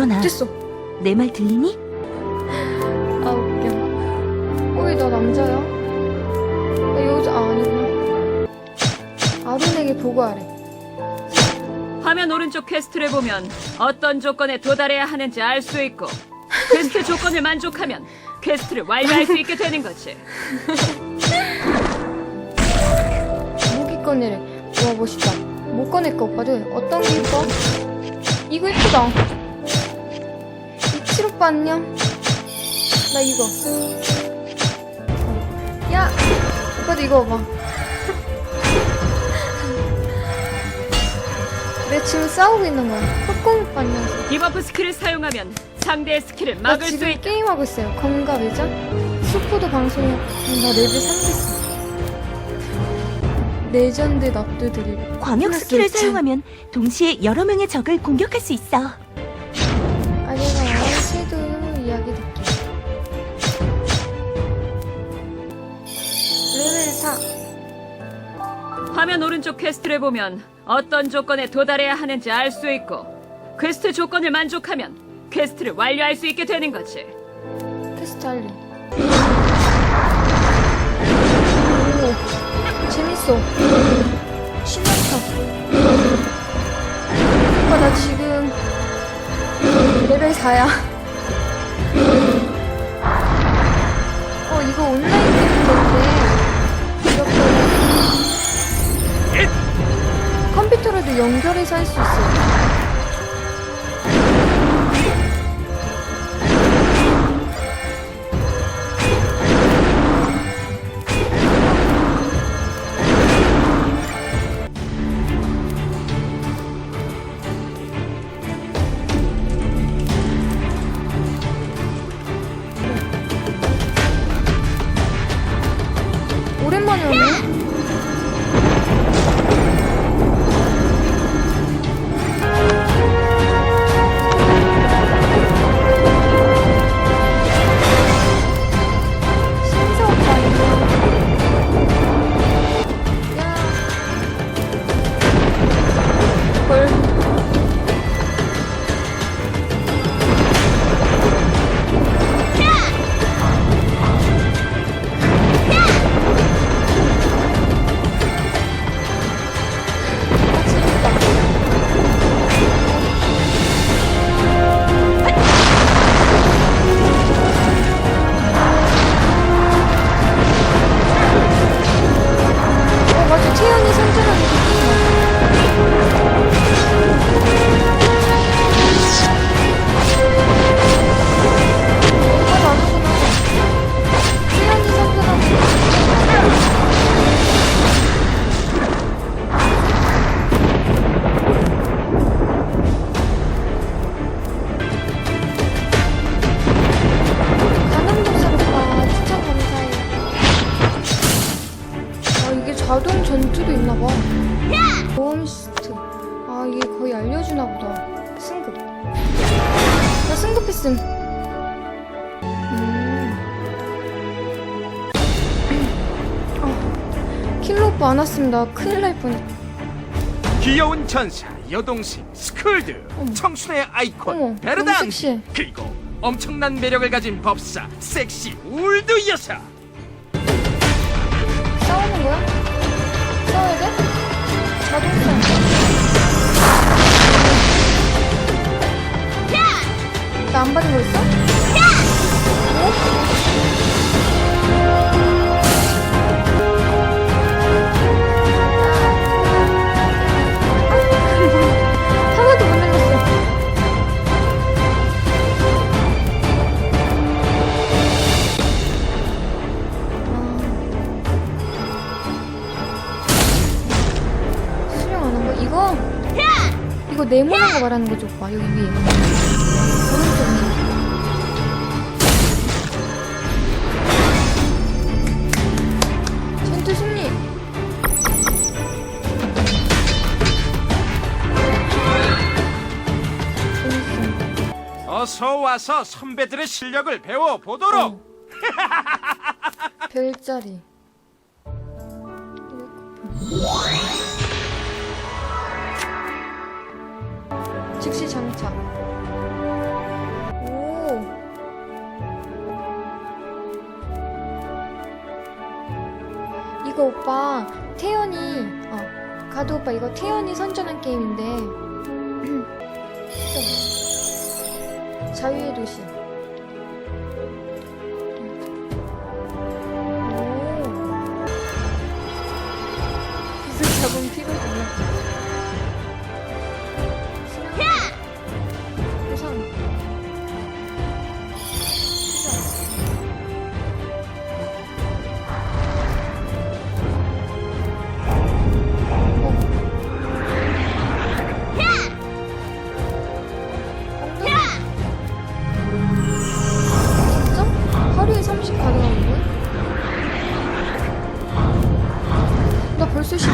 일어나. 됐어. 내 말 들리니? 아 웃겨. 어이 나 남자야? 나 여자 아 아니구나. 아론에게 보고하래. 화면 오른쪽 퀘스트를 보면 어떤 조건에 도달해야 하는지 알 수 있고 퀘스트 조건을 만족하면 퀘스트를 완료할 수 있게 되는 거지. 무기 꺼내래. 와 멋있다. 못 꺼낼까 오빠들? 어떤 게 이뻐? 이거 이쁘다. 오빠 안녕. 나 이거. 야 오빠도 이거 봐봐. 내 지금 싸우고 있는 거야. 흑공 오빠 안녕. 디버프 스킬을 사용하면 상대의 스킬을 나 막을 수 지금 있다. 게임하고 있어요. 검가 외전? 수포도 방송에 나 레벨 3 됐어. 레전드 납도 드릴. 광역 스킬을 칠. 사용하면 동시에 여러 명의 적을 공격할 수 있어. 화면 오른쪽 퀘스트를 보면 어떤 조건에 도달해야 하는지 알 수 있고 퀘스트 조건을 만족하면 퀘스트를 완료할 수 있게 되는 거지. 테스트 할래. 오, 재밌어. 신난다. 오빠, 나 지금 레벨 4야. 연결해서 할 수 있어요. 있나 봐. 보험 시스템. 아 이게 거의 알려주나 보다. 승급. 나 승급했음. 음. 아, 킬러 오빠 안나 큰일 날 뻔했다. 귀여운 전사 여동생 스쿨드 어머. 청순의 아이콘 어머, 섹시해. 그리고 엄청난 매력을 가진 법사 섹시 울드 여사 싸우는 거야? 싸워야 돼? 자동차. 나안 받은 거 있어? 어? 네모난 거 말하는 거죠, 오빠. 여기 위에. 오른쪽 위에. 어서 와서 선배들의 실력을 배워 보도록 별자리. 즉시 장착. 오. 이거 오빠 태연이 어 가도 오빠 이거 태연이 선전한 게임인데 자유의 도시.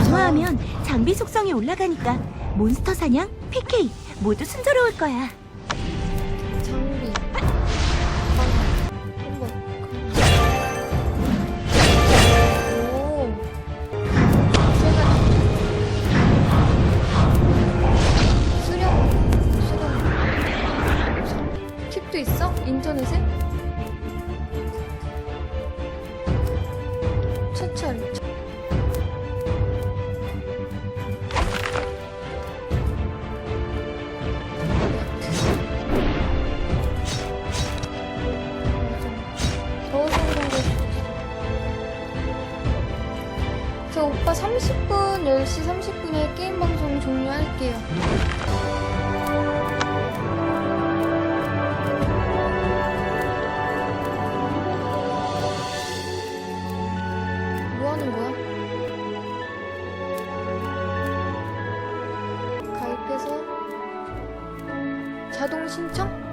벌써 14. 강화하면 장비 속성이 올라가니까 몬스터 사냥, PK 모두 순조로울 거야. 30분에 게임 방송 종료할게요. 뭐 하는 거야? 가입해서 자동 신청?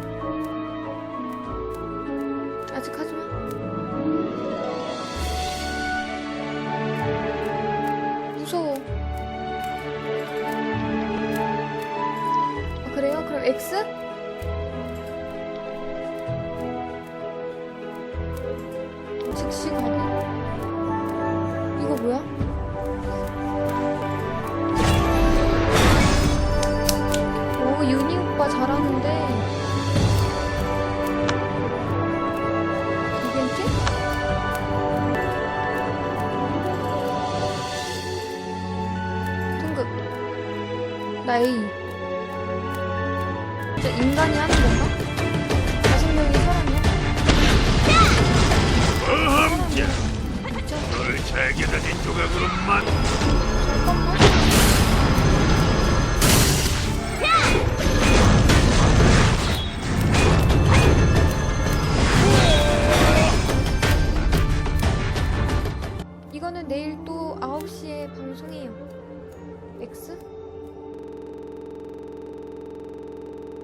X? 가기? 이거 뭐야? 오, 윤희 오빠 잘하는데. 이벤트? 등급 나 A 진짜 인간이 하는 건가? 다섯 명이 사람이야? 어함자 널 잘게 다닌 조각으로만 잠깐만